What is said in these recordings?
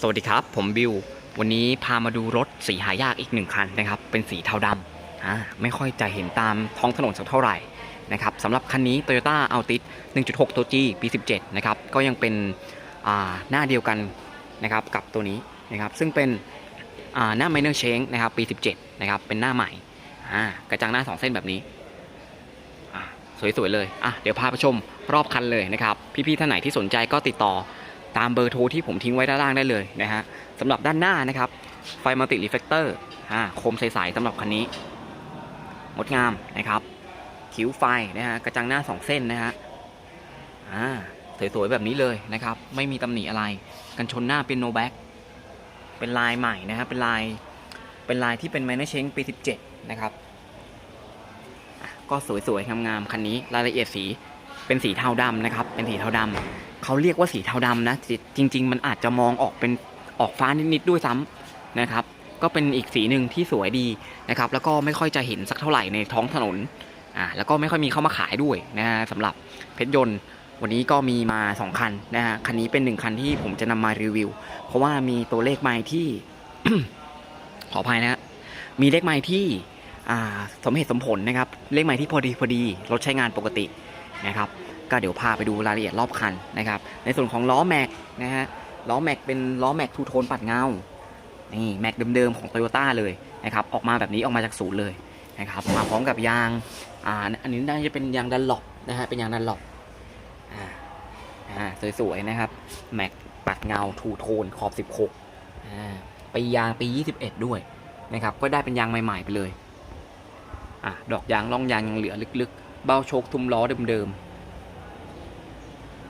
สวัสดีครับ ผมบิว วันนี้พามาดูรถสีหายากอีกหนึ่งคันนะครับ เป็นสีเทาดำอ่าไม่ค่อยจะเห็นตามท้องถนนสักเท่าไหร่นะครับสำหรับคันนี้ Toyota Altis 1.6 ตัว G ปี17นะครับ ก็ยังเป็นอ่าหน้าเดียวกันนะครับกับตัวนี้นะครับ ซึ่งเป็นอ่าหน้า Minor Change นะครับปี 17นะครับ เป็นหน้าใหม่อ่ากระจังหน้า 2 เส้นแบบนี้อ่าสวยๆเลยอะเดี๋ยวพาไปชมรอบคันเลยนะครับ พี่ๆท่านไหนที่สนใจก็ติดต่อ ตามเบอร์โทรที่ผมทิ้งไว้ด้านล่างได้เลยนะฮะสำหรับด้านหน้านะครับ ไฟมัลติรีเฟกเตอร์อ่าโคมใสๆสำหรับคันนี้ งดงามนะครับ คิ้วไฟนะฮะกระจังหน้า 2 เส้นนะฮะอ่าสวยๆแบบนี้เลยนะครับ ไม่มีตำหนิอะไร กันชนหน้าเป็นโนแบ็กเป็นลายใหม่นะฮะเป็นลายเป็นลายที่เป็นไมเนอร์เชงปี 17 นะครับ ก็สวยๆงามๆคันนี้รายละเอียดสีเป็นสีเทาดำนะครับ เป็นสีเทาดำ เขาเรียกว่าสีเทาดำนะจริง ๆ มันอาจจะมองออกเป็นออกฟ้านิดๆด้วยซ้ำนะครับ ก็เป็นอีกสีหนึ่งที่สวยดีนะครับ แล้วก็ไม่ค่อยจะเห็นสักเท่าไหร่ในท้องถนนอ่าแล้วก็ไม่ค่อยมีเข้ามาขายด้วยนะฮะสำหรับเพชรยนต์วันนี้ก็มีมา 2 คันนะฮะคันนี้เป็น 1 คันที่ผมจะนำมารีวิว เพราะว่ามีตัวเลขไม้ที่ ขออภัยนะฮะมีเลขไม้ที่สมเหตุสมผลนะครับ เลขไม้ที่พอดีพอดีรถใช้งานปกตินะครับ ก็เดี๋ยวพาไปดูรายละเอียดรอบคันนะครับ ในส่วนของล้อแม็กนะฮะล้อแม็กเป็นล้อแม็กทูโทนปัดเงานี่แม็กเดิมๆของ Toyota เลยนะครับออกมาแบบนี้ออกมาจากศูนย์เลยนะครับมาพร้อมกับยางอ่าอันนี้น่าจะเป็นยางดันหลบนะฮะเป็นยางดันหลบอ่าอ่าสวยๆนะครับแม็กปัดเงาทูโทนขอบ 16อ่าปียางปี 21 ด้วยนะครับก็ได้เป็นยางใหม่ๆไปเลยอะดอกยางร่องยางยังเหลือลึกๆ เบ้าโชคทุมล้อเดิม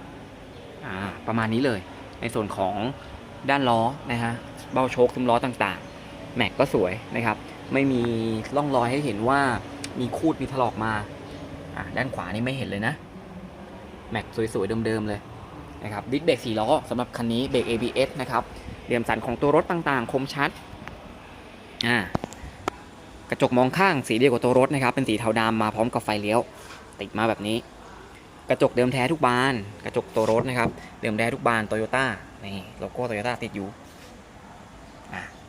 ๆ อ่า ประมาณนี้เลย ในส่วนของด้านล้อนะฮะเบ้าโชคทุมล้อต่างๆ แม็กก็สวยนะครับ ไม่มีร่องรอยให้เห็นว่ามีคูดมีถลอกมาอ่าด้านขวานี่ไม่เห็นเลยนะ แม็กสวยๆเดิมๆเลยนะครับดิสเบรกสี่ล้อสำหรับคันนี้เบรก ABS นะครับเหลี่ยมสันของตัวรถต่างๆ คมชัดอ่ากระจกมองข้างสีเดียวกับตัวรถนะครับ เป็นสีเทาดำมาพร้อมกับไฟเลี้ยว ติดมาแบบนี้ กระจกเดิมแท้ทุกบาน กระจกตัวรถนะครับ เดิมแท้ทุกบานโตโยต้านี่โลโก้โตโยต้าติดอยู่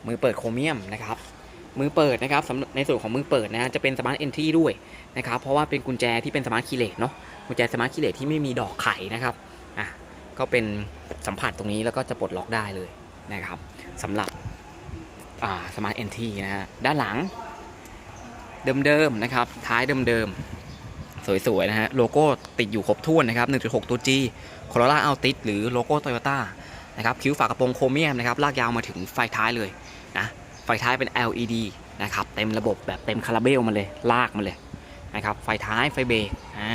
มือเปิดโครเมียมนะครับ มือเปิดนะครับสำหรับในส่วนของมือเปิดนะจะเป็นสมาร์ทเอนทรีด้วยนะครับ เพราะว่าเป็นกุญแจที่เป็นสมาร์ทคีเลสเนาะกุญแจสมาร์ทคีเลสที่ไม่มีดอกไขนะครับอะก็เป็นสัมผัสตรงนี้แล้วก็จะปลดล็อกได้เลยนะครับสำหรับอ่าสมาร์ทเอนทีนะฮะด้านหลังเดิมๆนะครับ ท้ายเดิมๆ สวยๆนะฮะโลโก้ติดอยู่ครบถ้วนนะครับ 1.6 ตัว G Corolla Altis หรือโลโก้ Toyota นะครับคิ้วฝากระโปรงโครเมียมนะครับลากยาวมาถึงไฟท้ายเลยนะไฟท้ายเป็น LED นะครับเต็มระบบแบบเต็มคาราเบลมาเลยลากมาเลยนะครับไฟท้ายไฟเบรกอ่า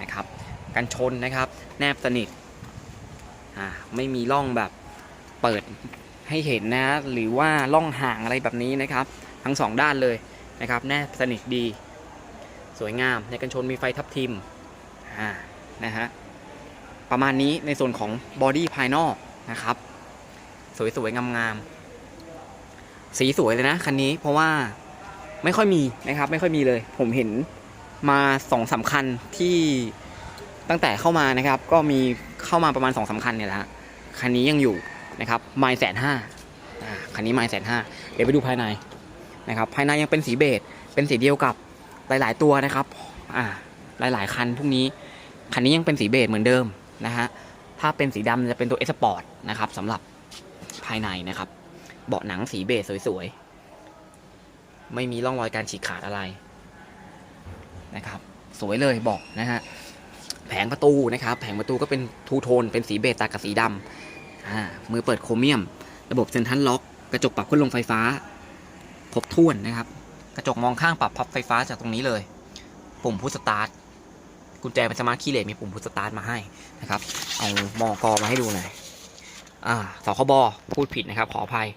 นะครับกันชนนะครับแนบสนิทอ่าไม่มีร่องแบบเปิดให้เห็นนะหรือว่าร่องห่างอะไรแบบนี้นะครับ ทั้งสองด้านเลยนะครับแนบสนิทดี สวยงาม ในกันชนมีไฟทับทิมนะฮะประมาณนี้ในส่วนของบอดี้ภายนอกนะครับ สวยๆงามๆสีสวยเลยนะคันนี้เพราะว่าไม่ค่อยมีนะครับไม่ค่อยมีเลย ผมเห็นมาสองสามคัญที่ตั้งแต่เข้ามานะครับ ก็มีเข้ามาประมาณสองสาคัญเนี่ยแหละฮะคันนี้ยังอยู่นะครับไมล์แสนห้าคันนี้ไมล์แสนห้าเดี๋ยวไปดูภายในนะครับภายในยังเป็นสีเบจเป็นสีเดียวกับ หลาย ๆ ตัวนะครับอ่าหลาย ๆ คันพวกนี้คันนี้ยังเป็นสีเบจเหมือนเดิมนะฮะถ้าเป็นสีดำจะเป็นตัวเอสปอร์ตนะครับสำหรับภายในนะครับ เบาะหนังสีเบจสวย ๆ ไม่มีร่องรอยการฉีกขาดอะไรนะครับ สวยเลยบอกนะฮะแผงประตูนะครับ แผงประตูก็เป็นทูโทน เป็นสีเบจตัดกับสีดำอ่ามือเปิดโครเมียม ระบบเซนทรัลล็อก กระจกปรับขึ้นลงไฟฟ้า ครบถ้วนนะครับ กระจกมองข้างปรับพับไฟฟ้าจากตรงนี้เลย ปุ่มพุชสตาร์ทกุญแจเป็นสมาร์ทคีย์เลสมีปุ่มพุชสตาร์ทมาให้นะครับ เอามอกอมาให้ดูหน่อยอ่าสคบพูดผิดนะครับขออภัย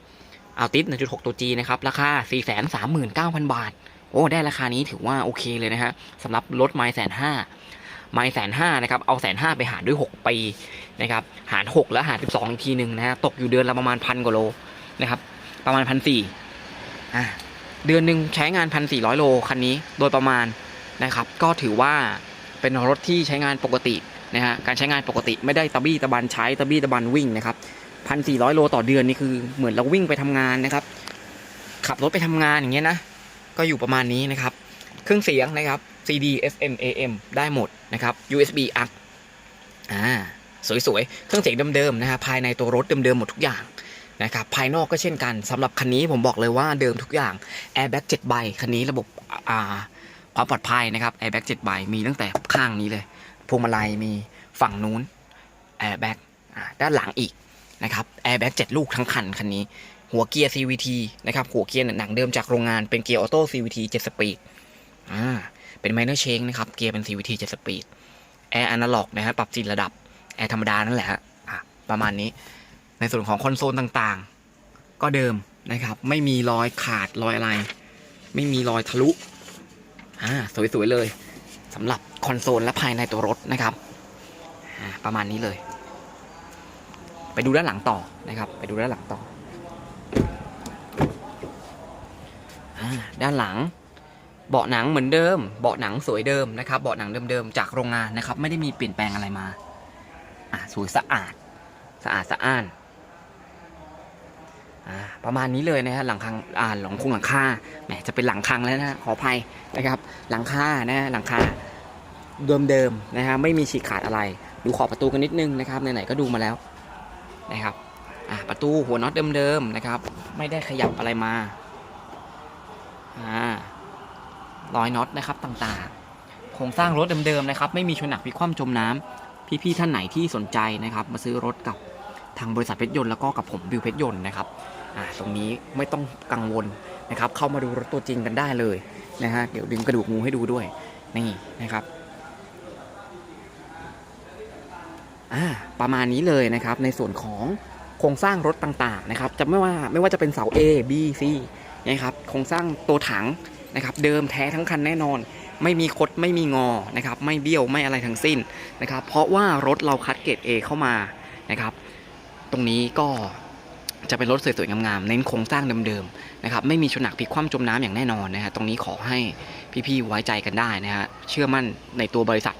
เอาติส1.6 ตัว G นะครับ ราคา 439,000 บาท โอ้ ได้ราคานี้ถือว่าโอเคเลยนะฮะสำหรับรถไมล์แสนห้าไมล์แสนห้านะครับ เอาแสนห้าไปหารด้วย 6 ปีนะครับ หาร 6 แล้วหาร 12 อีกทีหนึ่งนะฮะ ตกอยู่เดือนละประมาณพันกว่าโลนะครับ ประมาณพันสี่อ่า เดือนหนึ่งใช้งาน 1,400 โลคันนี้โดยประมาณนะครับ ก็ถือว่าเป็นรถที่ใช้งานปกตินะฮะการใช้งานปกติไม่ได้ตะบี้ตะบันใช้ตะบี้ตะบันวิ่งนะครับพันสี่ร้อยโลต่อเดือนนี่คือเหมือนเราวิ่งไปทำงานนะครับ ขับรถไปทำงานอย่างเงี้ยนะก็อยู่ประมาณนี้นะครับ เครื่องเสียงนะครับ CD FM AM ได้หมดนะครับ USB AUX อ่าสวยๆ เครื่องเสียงเดิมๆนะฮะภายในตัวรถเดิมๆหมดทุกอย่าง นะครับภายนอกก็เช่นกันสำหรับคันนี้ผมบอกเลยว่าเดิมทุกอย่าง Airbag 7ใบคันนี้ระบบความปลอดภัยนะครับ Airbag 7ใบมีตั้งแต่ข้างนี้เลยพวงมาลัยมีฝั่งนู้น Airbag อ่าด้านหลังอีกนะครับ Airbag 7ลูกทั้งคันคันนี้ หัวเกียร์ CVT นะครับหัวเกียร์หนังเดิมจากโรงงานเป็นเกียร์ออโต้ CVT 7สปีดอ่าเป็นไมเนอร์เชงนะครับเกียร์เป็น CVT 7สปีดแอร์อนาล็อกนะฮะปรับจีระดับแอร์ธรรมดานั่นแหละฮะประมาณนี้ ในส่วนของคอนโซลต่างๆ ก็เดิมนะครับ ไม่มีรอยขาดรอยอะไร ไม่มีรอยทะลุอ่าสวยๆเลยสำหรับคอนโซลและภายในตัวรถนะครับประมาณนี้เลย ไปดูด้านหลังต่อนะครับ ไปดูด้านหลังต่ออด้านหลัง เบาะหนังเหมือนเดิม เบาะหนังสวยเดิมนะครับ เบาะหนังเดิมๆจากโรงงานนะครับ ไม่ได้มีเปลี่ยนแปลงอะไรมา อ่าสวยสะอาด สะอาดสะอ้าน ประมาณนี้เลยนะฮะหลังคาอ่าหลังคงหลังคาแหมจะเป็นหลังคังแล้วนะขออภัยนะครับ หลังคานะหลังคาเดิมๆนะฮะไม่มีฉีกขาดอะไร ดูขอบประตูกันนิดนึงนะครับไหนๆก็ดูมาแล้วนะครับอ่าประตูหัวน็อตเดิมๆนะครับ ไม่ได้ขยับอะไรมาอ่าร้อยน็อตนะครับต่างๆโครงสร้างรถเดิมๆนะครับ ไม่มีชนหนักพิคว่ำจมน้ำพี่ๆท่านไหนที่สนใจนะครับ มาซื้อรถกับ ทางบริษัทเพชรยนต์แล้วก็กับผมบิวเพชรยนต์นะครับตรงนี้ไม่ต้องกังวลนะครับเข้ามาดูรถตัวจริงกันได้เลยนะฮะเดี๋ยวดึงกระดูกงูให้ดูด้วยนี่นะครับอ่าประมาณนี้เลยนะครับในส่วนของโครงสร้างรถต่างๆนะครับจะไม่ว่าไม่ว่าจะเป็นเสา A B C นะครับโครงสร้างตัวถังนะครับเดิมแท้ทั้งคันแน่นอน ไม่มีคดไม่มีงอนะครับไม่เบี้ยวไม่อะไรทั้งสิ้นนะครับเพราะว่ารถเราคัดเกรด A เข้ามานะครับ ตรงนี้ก็จะเป็นรถสวยๆงามๆเน้นโครงสร้างเดิมๆนะครับไม่มีชนหนักพลิกคว่ำจมน้ำอย่างแน่นอนนะฮะตรงนี้ขอให้พี่ๆไว้ใจกันได้นะฮะเชื่อมั่นในตัวบริษัท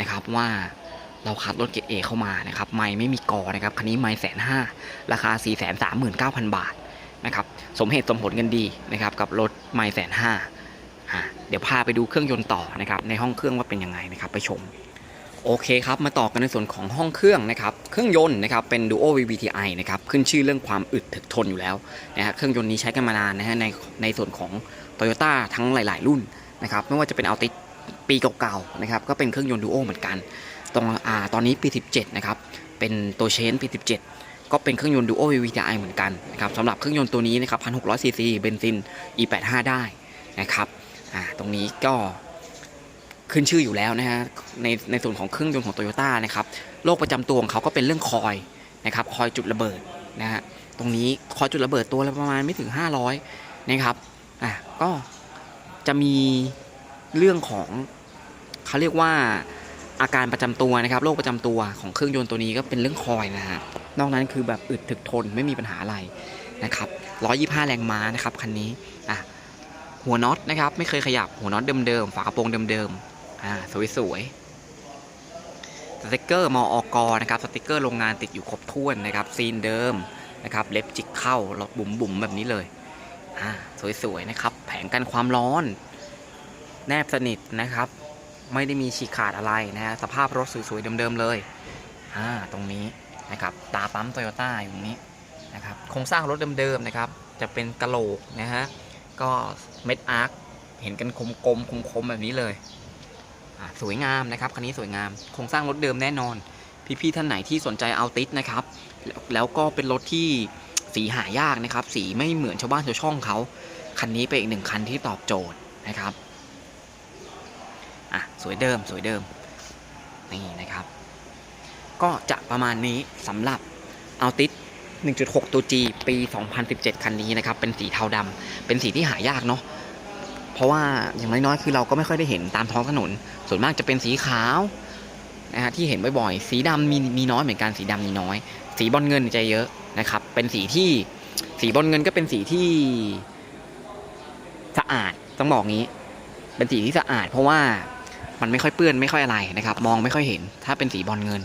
นะครับว่าเราคัดรถเกรด A เข้ามานะครับไม่ไม่มีกอนะครับคันนี้ไม่แสนห้าราคา 4 3 9 0 0 0 บาทนะครับสมเหตุสมผลกันดีนะครับกับรถไม่แสนห้าอะเดี๋ยวพาไปดูเครื่องยนต์ต่อนะครับในห้องเครื่องว่าเป็นยังไงนะครับไปชม โอเคครับ มาต่อกันในส่วนของห้องเครื่องนะครับ เครื่องยนต์นะครับ เป็น Duo VVTi นะครับ ขึ้นชื่อเรื่องความอึดถึกทนอยู่แล้วนะฮะ เครื่องยนต์นี้ใช้กันมานานนะฮะ ในในส่วนของ Toyota ทั้งหลาย ๆ รุ่นนะครับ ไม่ว่าจะเป็นเอาติปีเก่าๆนะครับ ก็เป็นเครื่องยนต์ Duo เหมือนกัน ตรงอ่าตอนนี้ปี 17 นะครับ เป็นตัวเชนปี 17 ก็เป็นเครื่องยนต์ Duo VVTi เหมือนกันนะครับสำหรับเครื่องยนต์ตัวนี้นะครับ1,600ซีซีเบนซิน E85 ได้นะครับ อ่า ตรงนี้ก็ ขึ้นชื่ออยู่แล้วนะฮะในในส่วนของเครื่องยนต์ของโตโยต้านะครับโรคประจำตัวของเขาก็เป็นเรื่องคอยนะครับคอยจุดระเบิดนะฮะตรงนี้คอยจุดระเบิดตัวละประมาณไม่ถึง 500นะครับอะก็จะมีเรื่องของเขาเรียกว่าอาการประจำตัวนะครับโรคประจำตัวของเครื่องยนต์ตัวนี้ก็เป็นเรื่องคอยนะฮะนอกนั้นคือแบบอึดถึกทนไม่มีปัญหาอะไรนะครับ125 แรงม้านะครับคันนี้อะหัวน็อตนะครับไม่เคยขยับหัวน็อตเดิมๆฝากระโปรงเดิมๆ อ่าสวยๆสติกเกอร์มออกนะครับสติกเกอร์โรงงานติดอยู่ครบถ้วนนะครับซีนเดิมนะครับเล็บจิกเข้าล็อกบุ๋มบุ๋มแบบนี้เลยอ่าสวยๆนะครับ แผงกันความร้อน แนบสนิทนะครับ ไม่ได้มีฉีกขาดอะไรนะฮะสภาพรถสวยๆเดิมๆเลยอ่าตรงนี้นะครับตาปั๊มโตโยต้าอยู่ตรงนี้นะครับโครงสร้างรถเดิมๆนะครับ จะเป็นกะโหลกนะฮะก็เม็ดอาร์คเห็นกันคมกลมคมๆแบบนี้เลย สวยงามนะครับคันนี้สวยงามโครงสร้างรถเดิมแน่นอน พี่ๆท่านไหนที่สนใจเอาติสนะครับแล้วแล้วก็เป็นรถที่สีหายากนะครับ สีไม่เหมือนชาวบ้านชาวช่องเขาคันนี้เป็นอีกหนึ่งคันที่ตอบโจทย์นะครับอะสวยเดิมสวยเดิมนี่นะครับ ก็จะประมาณนี้สำหรับเอาติส1.6 ตัว G ปี 2017 คันนี้นะครับ เป็นสีเทาดำเป็นสีที่หายากเนาะ เพราะว่าอย่างน้อยๆคือเราก็ไม่ค่อยได้เห็นตามท้องถนน ส่วนมากจะเป็นสีขาวนะฮะที่เห็นบ่อยๆ สีดำมีมีน้อยเหมือนกันสีดำมีน้อย สีบอลเงินจะเยอะนะครับ เป็นสีที่สีบอลเงินก็เป็นสีที่สะอาดต้องบอกงี้ เป็นสีที่สะอาด เพราะว่ามันไม่ค่อยเปื้อนไม่ค่อยอะไรนะครับ มองไม่ค่อยเห็น ถ้าเป็นสีบอลเงิน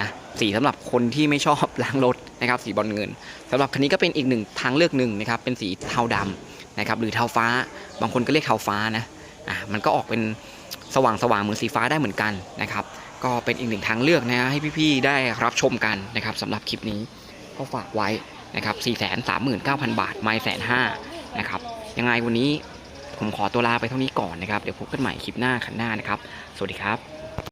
นะสีสำหรับคนที่ไม่ชอบล้างรถนะครับ สีบอลเงินสำหรับคันนี้ก็เป็นอีกหนึ่งทางเลือกหนึ่งนะครับ เป็นสีเทาดำ นะครับหรือเทาฟ้า บางคนก็เรียกเทาฟ้านะอะมันก็ออกเป็นสว่างสว่างเหมือนสีฟ้าได้เหมือนกันนะครับ ก็เป็นอีกหนึ่งทางเลือกนะฮะให้พี่ๆได้รับชมกันนะครับสำหรับคลิปนี้ก็ฝากไว้นะครับ439,000 บาทไม่แสนห้านะครับยังไงวันนี้ผมขอตัวลาไปเท่านี้ก่อนนะครับ เดี๋ยวพบกันใหม่คลิปหน้าคันหน้านะครับ สวัสดีครับ